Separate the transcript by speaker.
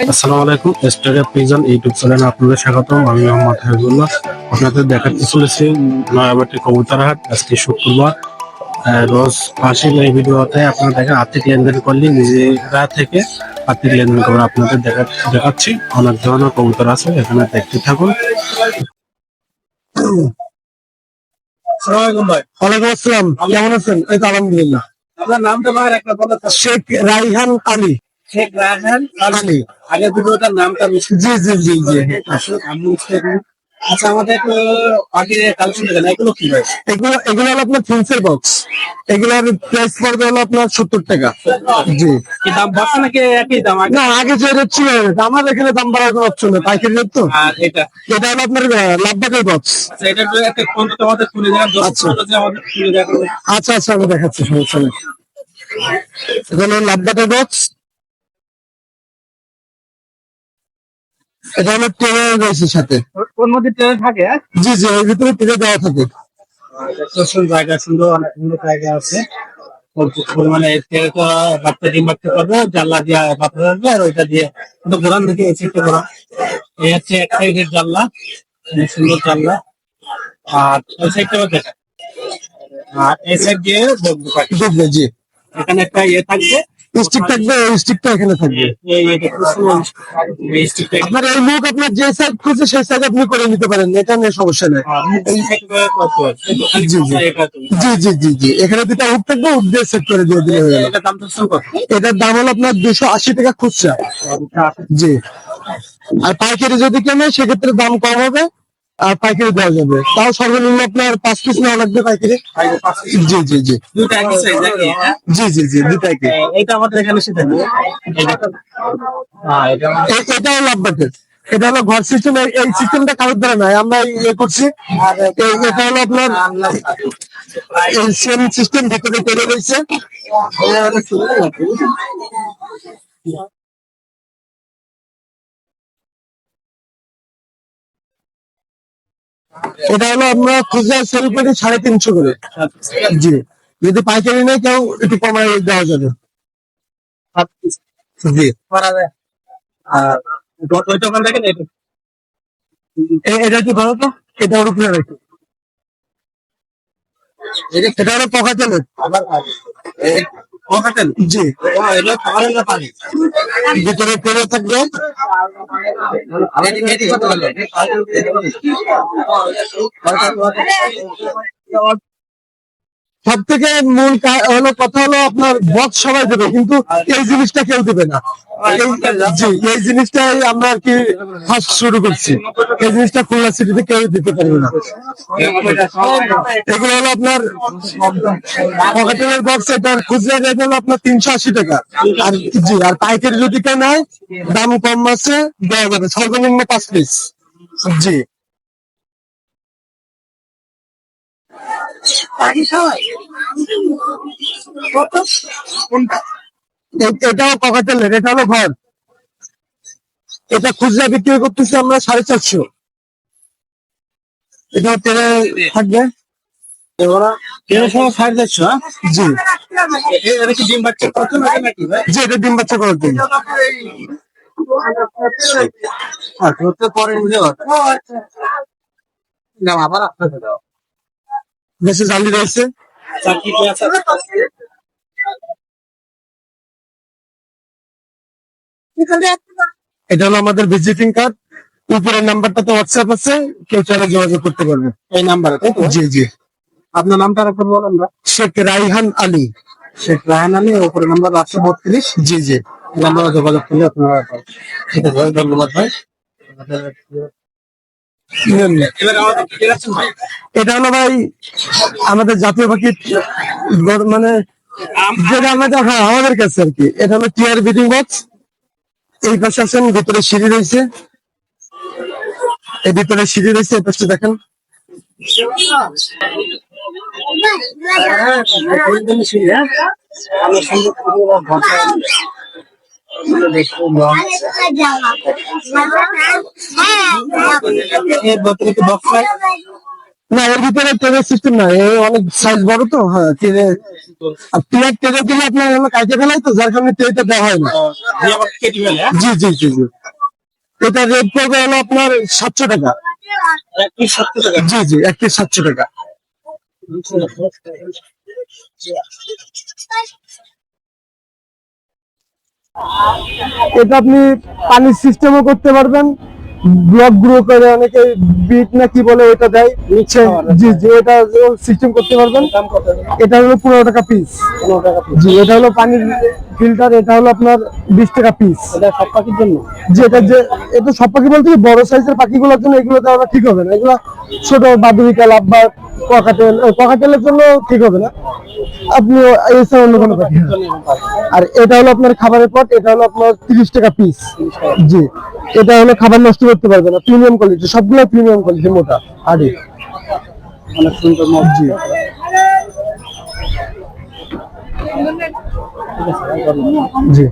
Speaker 1: আসসালামু আলাইকুম স্টারিয়া pigeon YouTube চ্যানেলে আপনাদের স্বাগতম। আমি মোহাম্মদ হাবিবুল্লাহ। আপনাদের দেখাতে চলেছি নয়াবাটি কবুতরহাট। আজকে শুক্রবার। রোজ ফাঁসি এই ভিডিওতে আপনারা দেখেন আর্থিক লেনদেন করলে নিজেরা থেকে আর্থিক লেনদেন করে আপনাদের দেখা দেখাচ্ছি। অনেক ধরনের কবুতর আছে এখানে দেখতে থাকুন।
Speaker 2: ওয়ালাইকুম আসসালাম। কেমন আছেন? এই তো আলহামদুলিল্লাহ।
Speaker 3: আপনার নামটা ভাই একটা
Speaker 2: শেখ রাইহান আলী।
Speaker 3: শেখ রায়হান ভিডিওটার নামটা
Speaker 2: জি জি জি জি।
Speaker 3: আচ্ছা আমাদের আগে কালেকশন এগুলো কি ভাই?
Speaker 2: এগুলো এগুলো হলো আপনার ফিন্সের বক্স এগুলোর প্রাইস পড়বে হলো আপনার সত্তর টাকা। জি।
Speaker 3: কি দাম বাড়ছে নাকি একই দাম?
Speaker 2: না আগে যে রেট ছিল আমার এখানে দাম বাড়ার কোনো অপশন নেই। পাইকারি রেট তো।
Speaker 3: আর এটা?
Speaker 2: এটা হলো আপনার লাভবাটের বক্স
Speaker 3: আচ্ছা এটা একটা ফোন তো আমাদের খুলে দেন দশ
Speaker 2: আচ্ছা। আচ্ছা আচ্ছা আমি দেখাচ্ছি সমস্যা নেই। এটা হলো লাভবাটের বক্স এটা হলো ট্রেনে রয়েছে সাথে।
Speaker 3: ওর মধ্যে ট্রেন থাকে?
Speaker 2: জি জি এর ভিতরে ট্রেনে দেওয়া থাকে।
Speaker 3: জায়গা সুন্দর অনেক সুন্দর জায়গা আছে। পরিমাণে থেকে তো বাচ্চা ডিম বাচ্চা করবে জানলা দিয়ে বাচ্চা আসবে আর ওইটা দিয়ে ঘোরান দেখে এই সিটটা ঘোরান এই হচ্ছে এক সাইডের জানলা অনেক সুন্দর জানলা। আর ওই সাইডটা দেখা। আর এই সাইড দিয়ে
Speaker 2: দেখবে জি।
Speaker 3: এখানে একটা ইয়ে থাকবে
Speaker 2: স্টিক থাকবে ওই স্টিকটা এখানে থাকবে। আপনার এই মুখ আপনার যে সেই সাইড আপনি করে নিতে পারেন এটা নিয়ে সমস্যা নেই। জি, জি। জি জি জি জি। এখানে দুটা হুক থাকবে হুক দিয়ে সেট করে দিয়ে দিলে হয়ে এটার দাম হলো আপনার দুশো আশি টাকা খুচরা। জি। আর পাইকারি যদি কেনে সেক্ষেত্রে দাম কম হবে। আর পাইকারি দেওয়া যাবে। তাও সর্বনিম্ন আপনার পাঁচ পিস নেওয়া লাগবে পাইকারি। জি জি জি।
Speaker 3: দুটো?
Speaker 2: জি জি জি দুটাই কি।
Speaker 3: এইটা আমাদের এখানে সেটা নেই। এইটা- হ্যাঁ, এটা
Speaker 2: এটা হলো এটা ঘর সিস্টেম এই সিস্টেমটা কারোর দ্বারা নাই আমরা ইয়ে করছি। আর এটা হলো আপনার সেম সিস্টেম ভিতরে করে রয়েছে এটা হলো আমরা খুচরা সেল করি সাড়ে তিনশো করে। জি। যদি পাইকারি নেই কেউ একটু কমায় দেওয়া যাবে। জি।
Speaker 3: আর দেখেন এটা?
Speaker 2: কি ভালো তো? এটা ওর উপরে রাখি। এটা হলো পকাতেলের
Speaker 3: আবার
Speaker 2: জি
Speaker 3: ও, এটা না পানি?
Speaker 2: ভিতরে পেরে থাকবে
Speaker 3: হলো?
Speaker 2: সব থেকে মূল হলো কথা হলো আপনার বক্স সবাই দেবে, কিন্তু এই জিনিসটা কেউ দেবে না। এই- আমরা আর কি ফার্স্ট শুরু করছি। এই জিনিসটা খুলনা সিটিতে কেউ দিতে পারবে না। এগুলো হলো আপনার পকেটের বক্স এটার খুচরা রেট হলো আপনার তিনশো আশি টাকা। আর জি, আর পাইকারি যদি কেউ নেয়, দাম কম আছে, দেওয়া যাবে। সর্বনিম্ন পাঁচ পিস জি। এটাও পকেটেলের এটা হলো ঘর এটা খুচরা বিক্রি করতেছি আমরা সাড়ে চারশো। এটা তেলে থাকবে?
Speaker 3: এবার সাড়ে চারশো, হ্যাঁ?
Speaker 2: জি।
Speaker 3: ডিম বাচ্চা?
Speaker 2: জি এটা ডিম বাচ্চা করার জন্য। জালি রয়েছে।
Speaker 3: চাকরি কি আছে?
Speaker 2: এটা হলো আমাদের ভিজিটিং কার্ড উপরের নাম্বারটা তো হোয়াটসঅ্যাপ আছে কেউ চাইলে যোগাযোগ করতে পারবে।
Speaker 3: এই নাম্বারে তো?
Speaker 2: জি জি।
Speaker 3: আপনার নামটা আর বলেন না
Speaker 2: শেখ রাইহান আলী।
Speaker 3: শেখ রায়হান আলী উপরে নাম্বার আটশো বত্রিশ।
Speaker 2: জি জি।
Speaker 3: নাম্বারে যোগাযোগ করলে আপনারা ঠিক আছে ধন্যবাদ ভাই এবার আমাদের কি রাখছেন ভাই
Speaker 2: এটা হলো ভাই আমাদের জাতীয় পাখি মানে যেটা আমাদের হ্যাঁ আমাদের কাছে আর কি এটা হলো টিয়ার বিডিং বক্স এই পাশে আছেন ভিতরে সিঁড়ি রয়েছে এই ভিতরে সিঁড়ি রয়েছে এই পাশে দেখেন
Speaker 3: সুন্দর
Speaker 4: হ্যাঁ
Speaker 3: এর ভেতরে কি বক্স
Speaker 2: না এর ভিতরে ট্রেনের সিস্টেম না এ অনেক সাইজ বড় তো হ্যাঁ ট্রেনের ট্রেনে দিলে আপনার কাইটে ফেলাই তো যার কারণে ট্রেনটা দেওয়া হয় না।
Speaker 3: হ্যাঁ?
Speaker 2: জি জি জি জি। এটা রেট পড়বে হলো আপনার সাতশো টাকা। জি জি এক পিস সাতশো টাকা। এটা আপনি পানির সিস্টেমও করতে পারবেন। ব্লক গ্রো করে অনেকে বিট না কি বলে ওটা দেয়। নিচে জি জি এটা সিস্টেম করতে পারবেন। এটা হলো পনেরো টাকা পিস জি এটা হলো পানির ফিল্টার এটা হলো আপনার বিশ টাকা পিস এটা সব পাখির জন্য? জি এটা যে এটা সব পাখি বলতে কি বড় সাইজের পাখিগুলোর জন্য এগুলো দেওয়া ঠিক হবে না। এগুলো ছোট বাদুরি কালাপ বা পকাটেল জন্য ঠিক হবে না। আপনি অন্য কোনো আর এটা হলো আপনার খাবারের পট, এটা হলো আপনার তিরিশ টাকা পিস জি, এটা হলো খাবার নষ্ট করতে পারবে না প্রিমিয়াম কোয়ালিটি সবগুলো প্রিমিয়াম কোয়ালিটি মোটা, হাড়ি। অনেক সুন্দর জি। জি।